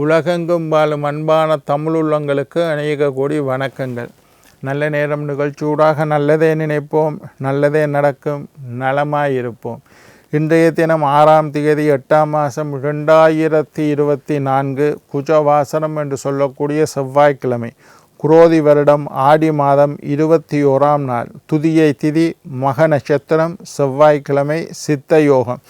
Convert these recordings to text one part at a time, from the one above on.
உலகெங்கும் வாழும் அன்பான தமிழுள்ளங்களுக்கு அநேக கோடி வணக்கங்கள். நல்ல நேரம் நிகழ்ச்சியூடாக நல்லதே நினைப்போம் நல்லதே நடக்கும் நலமாயிருப்போம். இன்றைய தினம் ஆறாம் தேதி எட்டாம் மாதம் ரெண்டாயிரத்தி இருபத்தி நான்கு குஜவாசனம் என்று சொல்லக்கூடிய செவ்வாய்க்கிழமை. குரோதி வருடம் ஆடி மாதம் இருபத்தி ஓராம் நாள். துதியை திதி மக நட்சத்திரம் செவ்வாய்க்கிழமை சித்த யோகம்.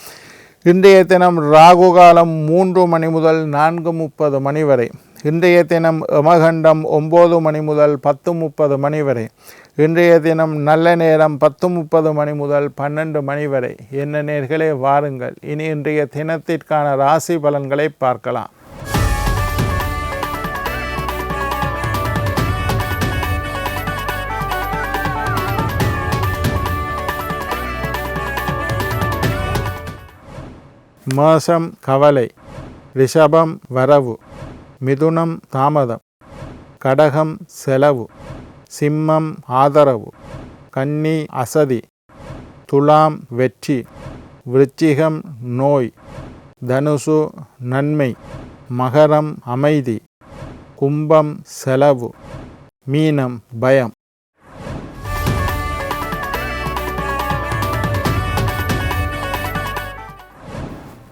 இன்றைய தினம் ராகு காலம் மூன்று மணி முதல் நான்கு முப்பது மணி வரை. இன்றைய தினம் யமகண்டம் ஒம்பது மணி முதல் பத்து முப்பது மணி வரை. இன்றைய தினம் நல்ல நேரம் பத்து முப்பது மணி முதல் பன்னெண்டு மணி வரை. என்ன நேர்களே வாருங்கள். இனி இன்றைய தினத்திற்கான ராசி பலன்களை பார்க்கலாம். மேஷம் கவலை ரிஷபம் வரவு மிதுனம் தாமதம் கடகம் செலவு சிம்மம் ஆதரவு கன்னி அசதி துலாம் வெற்றி விருச்சிகம் நோய் தனுசு நன்மை மகரம் அமைதி கும்பம் செலவு மீனம் பயம்.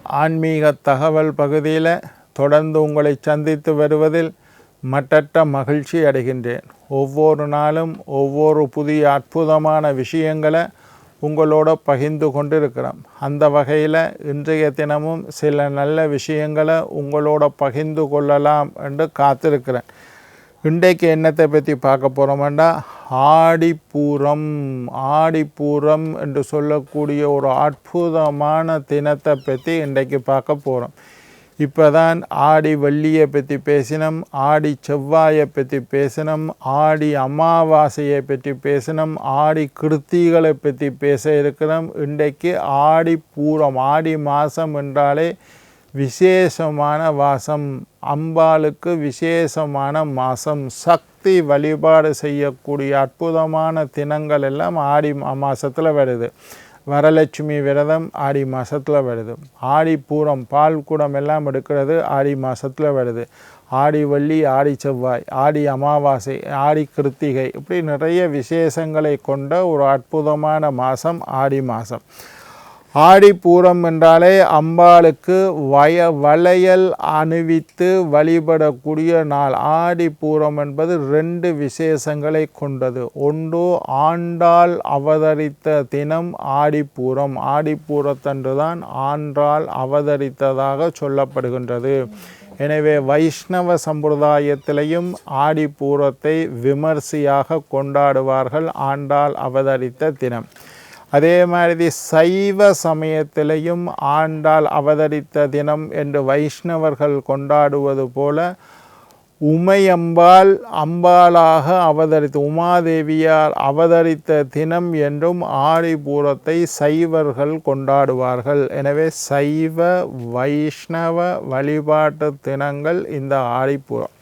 ஆன்மீக தகவல் பகுதியில் தொடர்ந்து உங்களை சந்தித்து வருவதில் மட்டற்ற மகிழ்ச்சி அடைகின்றேன். ஒவ்வொரு நாளும் ஒவ்வொரு புதிய அற்புதமான விஷயங்களை உங்களோட பகிர்ந்து கொண்டிருக்கிறோம். அந்த வகையில் இன்றைய தினமும் சில நல்ல விஷயங்களை உங்களோட பகிர்ந்து கொள்ளலாம் என்று காத்திருக்கிறேன். இன்றைக்கு என்னத்தை பற்றி பார்க்க போகிறோம்னா ஆடிப்பூரம் ஆடிப்பூரம் என்று சொல்லக்கூடிய ஒரு அற்புதமான தினத்தை பற்றி இன்றைக்கு பார்க்க போகிறோம் இப்போ தான் ஆடி வள்ளியை பற்றி பேசினோம் ஆடி செவ்வாயை பற்றி பேசினோம் ஆடி அமாவாசையை பற்றி பேசினோம் ஆடி கிருத்திகளை பற்றி பேச இருக்கிறோம். இன்றைக்கு ஆடி பூரம் ஆடி மாதம் என்றாலே விசேஷமான வாசம். அம்பாளுக்கு விசேஷமான மாதம் சக்தி வழிபாடு செய்யக்கூடிய அற்புதமான தினங்கள் எல்லாம் ஆடி மாதத்தில் வருது. வரலட்சுமி விரதம் ஆடி மாதத்தில் வருது. ஆடி பூரம் பால் கூடம் எல்லாம் எடுக்கிறது ஆடி மாதத்தில் வருது. ஆடி வள்ளி ஆடி செவ்வாய் ஆடி அமாவாசை ஆடி கிருத்திகை இப்படி நிறைய விசேஷங்களை கொண்ட ஒரு அற்புதமான மாதம் ஆடி மாதம் ஆடிப்பூரம் என்றாலே அம்பாளுக்கு வய வளையல் அணிவித்து வழிபடக்கூடிய நாள். ஆடிப்பூரம் என்பது ரெண்டு விசேஷங்களை கொண்டது. ஒன்று ஆண்டாள் அவதரித்த தினம் ஆடிப்பூரம். ஆடிப்பூரத்தன்று தான் ஆண்டாள் அவதரித்ததாக சொல்லப்படுகின்றது. எனவே வைஷ்ணவ சம்பிரதாயத்திலையும் ஆடிப்பூரத்தை விமர்சையாக கொண்டாடுவார்கள் ஆண்டாள் அவதரித்த தினம். அதே மாதிரி சைவ சமயத்திலையும் ஆண்டாள் அவதரித்த தினம் என்று வைஷ்ணவர்கள் கொண்டாடுவது போல உமையம்பாள் அம்பாளாக அவதரித்த உமாதேவியார் அவதரித்த தினம் என்றும் ஆடிப்பூரத்தை சைவர்கள் கொண்டாடுவார்கள். எனவே சைவ வைஷ்ணவ வழிபாட்டு தினங்கள் இந்த ஆடிப்பூரம்.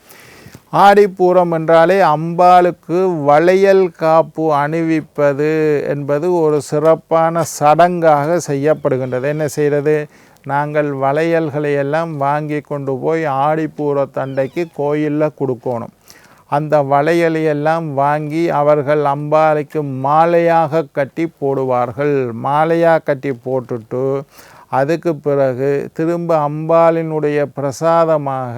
ஆடிப்பூரம் என்றாலே அம்பாளுக்கு வளையல் காப்பு அணிவிப்பது என்பது ஒரு சிறப்பான சடங்காக செய்யப்படுகின்றது. என்ன செய்கிறது? நாங்கள் வளையல்களை எல்லாம் வாங்கி கொண்டு போய் ஆடிப்பூர தண்டைக்கு கோயிலில் கொடுக்கணும். அந்த வளையலை எல்லாம் வாங்கி அவர்கள் அம்பாளைக்கு மாலையாக கட்டி போடுவார்கள். மாலையாக கட்டி போட்டுட்டு அதுக்கு பிறகு திரும்ப அம்பாளினுடைய பிரசாதமாக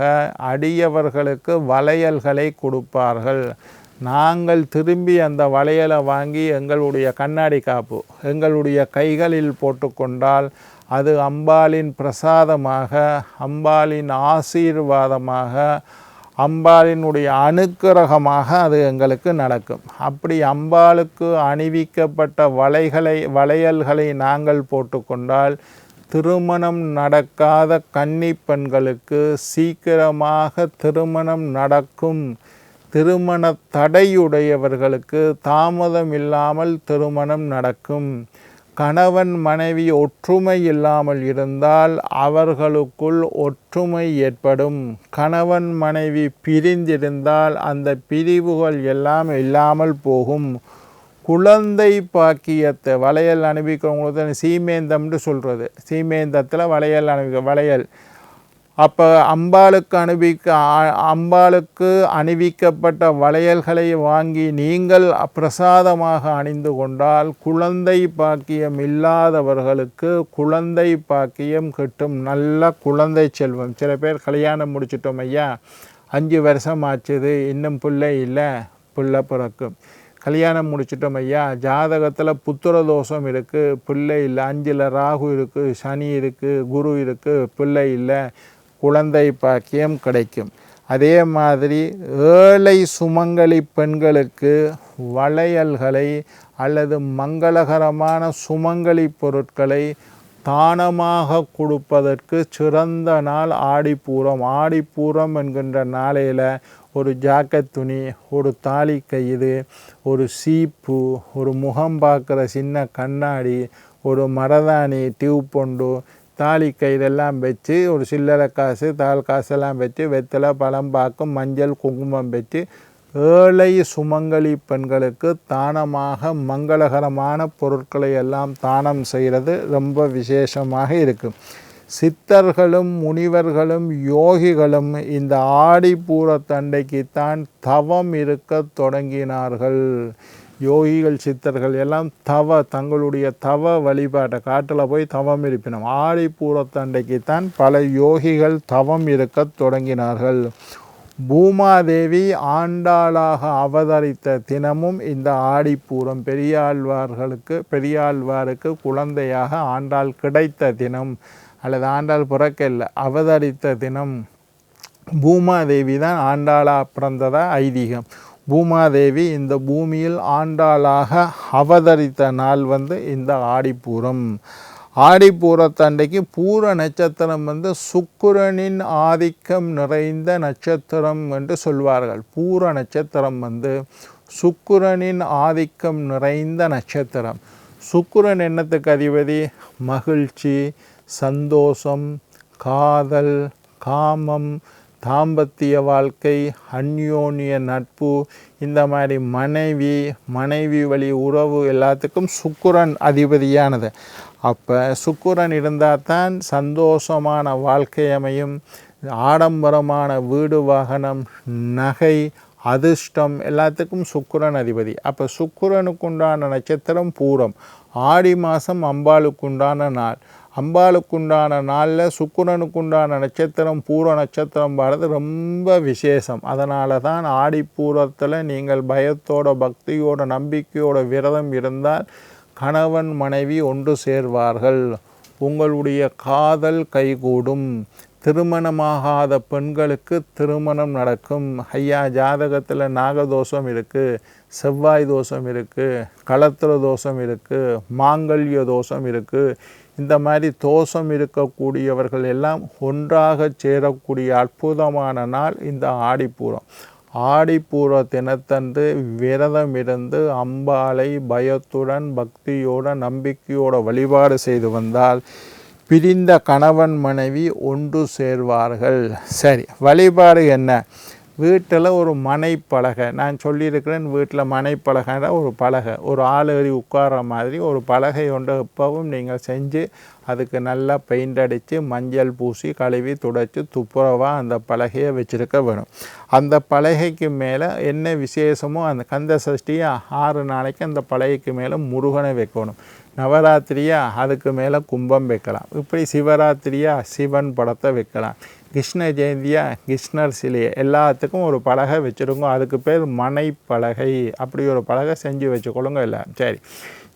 அடியவர்களுக்கு வளையல்களை கொடுப்பார்கள். நாங்கள் திரும்பி அந்த வளையலை வாங்கி எங்களுடைய கண்ணாடி காப்பு எங்களுடைய கைகளில் போட்டுக்கொண்டால் அது அம்பாளின் பிரசாதமாக அம்பாளின் ஆசீர்வாதமாக அம்பாளினுடைய அனுக்கிரகமாக அது எங்களுக்கு நடக்கும். அப்படி அம்பாளுக்கு அணிவிக்கப்பட்ட வலைகளை வளையல்களை நாங்கள் போட்டுக்கொண்டால் திருமணம் நடக்காத கன்னி பெண்களுக்கு சீக்கிரமாக திருமணம் நடக்கும். திருமண தடையுடையவர்களுக்கு தாமதம் இல்லாமல் திருமணம் நடக்கும். கணவன் மனைவி ஒற்றுமை இல்லாமல் இருந்தால் அவர்களுக்குள் ஒற்றுமை ஏற்படும். கணவன் மனைவி பிரிந்திருந்தால் அந்த பிரிவுகள் எல்லாம் இல்லாமல் போகும். குழந்தை பாக்கியத்தை வளையல் அனுபவிக்கிறவங்களுக்கு சீமேந்தம்னு சொல்கிறது சீமேந்தத்தில் வளையல் அனுபவிக்க வளையல். அப்போ அம்பாளுக்கு அணிவிக்க அம்பாளுக்கு அணிவிக்கப்பட்ட வளையல்களை வாங்கி நீங்கள் பிரசாதமாக அணிந்து கொண்டால் குழந்தை பாக்கியம் இல்லாதவர்களுக்கு குழந்தை பாக்கியம் கிட்டும். நல்ல குழந்தை செல்வம். சில பேர் கல்யாணம் முடிச்சிட்டோம் ஐயா. அஞ்சு வருஷம் ஆச்சுது. இன்னும் பிள்ளை இல்லை. பிள்ளை பிறக்கும். கல்யாணம் முடிச்சிட்டோம் ஐயா. ஜாதகத்தில் புத்திர தோஷம் இருக்குது பிள்ளை இல்லை அஞ்சில் ராகு இருக்குது சனி இருக்குது குரு இருக்குது பிள்ளை இல்லை குழந்தை பாக்கியம் கிடைக்கும். அதே மாதிரி ஏழை சுமங்கலி பெண்களுக்கு வளையல்களை அல்லது மங்களகரமான சுமங்கலி பொருட்களை தானமாக கொடுப்பதற்கு சிறந்த நாள் ஆடிப்பூரம். ஆடிப்பூரம் என்கின்ற நாளையில் ஒரு ஜாக்கெட் துணி ஒரு தாலி கயிறு ஒரு சீப்பு ஒரு முகம் பார்க்குற சின்ன கண்ணாடி ஒரு மரதாணி டியூப் பொண்டு தாலி கயிறெல்லாம் வச்சு ஒரு சில்லறை காசு தால் காசெல்லாம் வச்சு வெத்தலை பழம் பார்க்கும் மஞ்சள் குங்குமம் வச்சு ஏழை சுமங்கலி பெண்களுக்கு தானமாக மங்களகரமான பொருட்களை எல்லாம் தானம் செய்கிறது ரொம்ப விசேஷமாக இருக்குது சித்தர்களும் முனிவர்களும் யோகிகளும் இந்த ஆடி பூரத்தண்டைக்குத்தான் தவம் இருக்க தொடங்கினார்கள். யோகிகள் சித்தர்கள் எல்லாம் தவ தங்களுடைய தவ வழிபாட்டை காட்டில் போய் தவம் இருப்பினோம். ஆடி பூரத்தண்டைக்குத்தான் பல யோகிகள் தவம் இருக்க தொடங்கினார்கள். பூமாதேவி ஆண்டாளாக அவதரித்த தினமும் இந்த ஆடிப்பூரம் பெரியாழ்வார்களுக்கு பெரியாழ்வாருக்கு குழந்தையாக ஆண்டாள் கிடைத்த தினம். அல்லது ஆண்டாள் பிறக்க இல்லை. அவதரித்த தினம் பூமாதேவி தான் ஆண்டாளாக பிறந்ததா ஐதீகம். பூமாதேவி இந்த பூமியில் ஆண்டாளாக அவதரித்த நாள் வந்து இந்த ஆடிப்பூரம். ஆடிப்பூரத்தண்டைக்கு பூர நட்சத்திரம் வந்து சுக்கிரனின் ஆதிக்கம் நிறைந்த நட்சத்திரம் என்று சொல்வார்கள். பூர நட்சத்திரம் வந்து சுக்கிரனின் ஆதிக்கம் நிறைந்த நட்சத்திரம். சுக்கிரன் என்னத்துக்கு அதிபதி? மகிழ்ச்சி சந்தோஷம் காதல் காமம் தாம்பத்திய வாழ்க்கை அந்யோன்ய நட்பு இந்த மாதிரி மனைவி மனைவி வழி உறவு எல்லாத்துக்கும் சுக்குரன் அதிபதியானது. அப்போ சுக்குரன் இருந்தால் தான் சந்தோஷமான வாழ்க்கை அமையும். ஆடம்பரமான வீடு வாகனம் நகை அதிர்ஷ்டம் எல்லாத்துக்கும் சுக்குரன் அதிபதி. அப்போ சுக்குரனுக்குண்டான நட்சத்திரம் பூரம். ஆடி மாதம் அம்பாளுக்குண்டான நாள். அம்பாளுக்குண்டான நாளில் சுக்குரனுக்குண்டான நட்சத்திரம் பூர நட்சத்திரம் வர்றது ரொம்ப விசேஷம். அதனால தான் ஆடிப்பூரத்தில் நீங்கள் பயத்தோட பக்தியோட நம்பிக்கையோட விரதம் இருந்தால் கணவன் மனைவி ஒன்று சேர்வார்கள். உங்களுடைய காதல் கைகூடும். திருமணமாகாத பெண்களுக்கு திருமணம் நடக்கும். ஐயா ஜாதகத்தில் நாகதோஷம் இருக்குது செவ்வாய் தோஷம் இருக்குது களத்திர தோஷம் இருக்குது மாங்கல்ய தோஷம் இருக்குது இந்த மாதிரி தோஷம் இருக்கக்கூடியவர்கள் எல்லாம் ஒன்றாக சேரக்கூடிய அற்புதமான நாள் இந்த ஆடிப்பூரம். ஆடிப்பூர தினத்தன்று விரதம் இருந்து அம்பாளை பயத்துடன் பக்தியோட நம்பிக்கையோட வழிபாடு செய்து வந்தால் பிரிந்த கணவன் மனைவி ஒன்று சேர்வார்கள். சரி வழிபாடு என்ன? வீட்டில் ஒரு மனைப்பலகை. நான் சொல்லியிருக்கிறேன் வீட்டில் மனைப்பலகைன்ற ஒரு பலகை. ஒரு ஆள் ஏறி உட்கார்ற மாதிரி ஒரு பலகை ஒன்று எப்பவும் நீங்கள் செஞ்சு அதுக்கு நல்லா பெயிண்ட் அடித்து மஞ்சள் பூசி கழுவி துடைச்சி துப்புரவாக அந்த பலகையை வச்சுருக்க வேணும். அந்த பலகைக்கு மேலே என்ன விசேஷமோ அந்த கந்த சஷ்டியை ஆறு நாளைக்கு அந்த பலகைக்கு மேலே முருகனை வைக்கணும். நவராத்திரியாக அதுக்கு மேலே கும்பம் வைக்கலாம். இப்படி சிவராத்திரியாக சிவன் படத்தை வைக்கலாம். கிருஷ்ண ஜெயந்தியாக கிருஷ்ணர் சிலையை எல்லாத்துக்கும் ஒரு பலகை வச்சுருங்கோ. அதுக்கு பேர் மனை பலகை அப்படி ஒரு பலகை செஞ்சு வச்சுக்கொள்ளுங்க இல்லை சரி.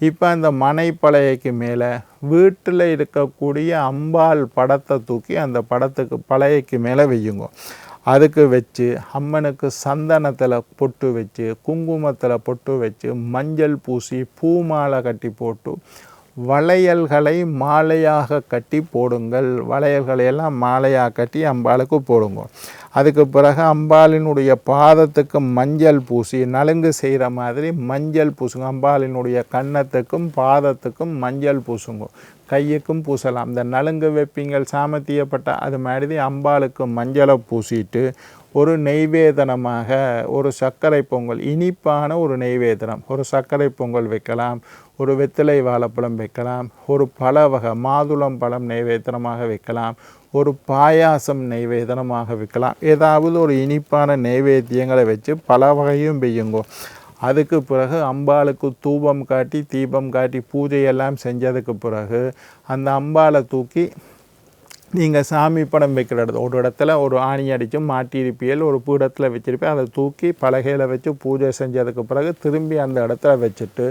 இப்போ அந்த மனை பலகைக்கு மேலே வீட்டில் இருக்கக்கூடிய அம்பாள் படத்தை தூக்கி அந்த படத்துக்கு பலகைக்கு மேலே வையுங்க. அதுக்கு வச்சு அம்மனுக்கு சந்தனத்தில் பொட்டு வச்சு குங்குமத்தில் பொட்டு வச்சு மஞ்சள் பூசி பூமாலை கட்டி போட்டு வளையல்களை மாலையாக கட்டி போடுங்கள். வளையல்களை எல்லாம் மாலையாக கட்டி அம்பாளுக்கு போடுங்க. அதுக்கு பிறகு அம்பாளினுடைய பாதத்துக்கு மஞ்சள் பூசி நலுங்கு செய்கிற மாதிரி மஞ்சள் பூசுங்க. அம்பாளினுடைய கன்னத்துக்கும் பாதத்துக்கும் மஞ்சள் பூசுங்க. கையுக்கும் பூசலாம். இந்த நலுங்கு வைப்பீங்கள் சாமத்தியப்பட்ட அது மாதிரி அம்பாளுக்கு மஞ்சளை பூசிட்டு ஒரு நெய்வேதனமாக ஒரு சர்க்கரை பொங்கல் இனிப்பான ஒரு நெய்வேதனம். ஒரு சர்க்கரை பொங்கல் வைக்கலாம் ஒரு வெத்தலை வாழைப்பழம் வைக்கலாம் ஒரு பல வகை மாதுளம் பழம் நெய்வேதனமாக வைக்கலாம் ஒரு பாயாசம் நெய்வேதனமாக வைக்கலாம். ஏதாவது ஒரு இனிப்பான நெய்வேத்தியங்களை வச்சு பல வகையும் பெய்யுங்கோ. அதுக்கு பிறகு அம்பாளுக்கு தூபம் காட்டி தீபம் காட்டி பூஜையெல்லாம் செஞ்சதுக்கு பிறகு அந்த அம்பாளை தூக்கி நீங்கள் சாமி படம் வைக்கிற இடத்துல ஒரு இடத்துல ஒரு ஆணி அடித்து மாட்டியிருப்பியல் ஒரு பீடத்தில் வச்சுருப்பேன் அதை தூக்கி பலகையில் வச்சு பூஜை செஞ்சதுக்கு பிறகு திரும்பி அந்த இடத்துல வச்சுட்டு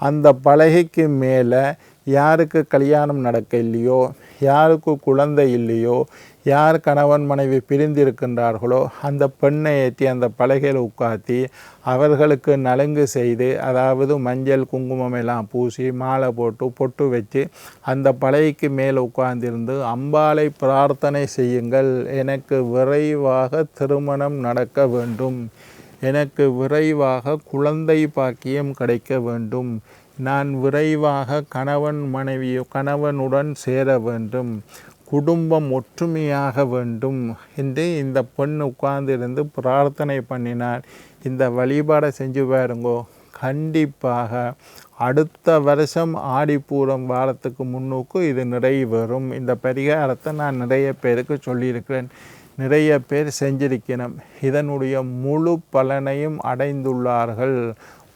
அந்த பலகைக்கு மேலே யாருக்கு கல்யாணம் நடக்க இல்லையோ யாருக்கு குழந்தை இல்லையோ யார் கணவன் மனைவி பிரிந்திருக்கின்றார்களோ அந்த பெண்ணை ஏற்றி அந்த பலகையில் உட்காத்தி அவர்களுக்கு நலுங்கு செய்து அதாவது மஞ்சள் குங்குமம் எல்லாம் பூசி மாலை போட்டு பொட்டு வச்சு அந்த பலகைக்கு மேலே உட்கார்ந்திருந்து அம்பாளை பிரார்த்தனை செய்யுங்கள் எனக்கு விரைவாக திருமணம் நடக்க வேண்டும். எனக்கு விரைவாக குழந்தை பாக்கியம் கிடைக்க வேண்டும். நான் விரைவாக கணவன் மனைவியோ கணவனுடன் சேர வேண்டும். குடும்பம் ஒற்றுமையாக வேண்டும் என்று இந்த பெண் உட்கார்ந்திருந்து பிரார்த்தனை பண்ணினார். இந்த வழிபாடை செஞ்சு பாருங்கோ. கண்டிப்பாக அடுத்த வருஷம் ஆடிப்பூரம் வாரத்துக்கு முன்னுக்கு இது நிறைவேறும். இந்த பரிகாரத்தை நான் நிறைய பேருக்கு சொல்லியிருக்கிறேன். நிறைய பேர் செஞ்சிருக்கிறோம் இதனுடைய முழு பலனையும் அடைந்துள்ளார்கள்.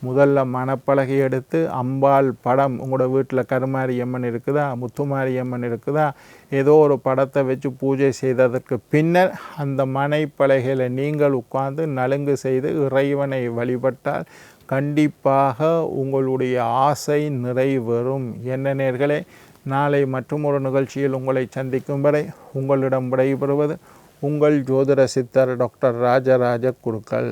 முதல்ல மணப்பலகை எடுத்து அம்பாள் படம் உங்களோட வீட்டில் கருமாரியம்மன் இருக்குதா முத்துமாரியம்மன் இருக்குதா ஏதோ ஒரு படத்தை வச்சு பூஜை செய்ததற்கு பின்னர் அந்த மனைப்பலகையில் நீங்கள் உட்கார்ந்து நலுங்கு செய்து இறைவனை வழிபட்டால் கண்டிப்பாக உங்களுடைய ஆசை நிறைவேறும். என்ன நேர்களே நாளை மற்றும் ஒரு நிகழ்ச்சியில் உங்களை சந்திக்கும் வரை உங்களிடம் விடைபெறுவது உங்கள் ஜோதிட சித்தர் டாக்டர் ராஜராஜ குருக்கள்.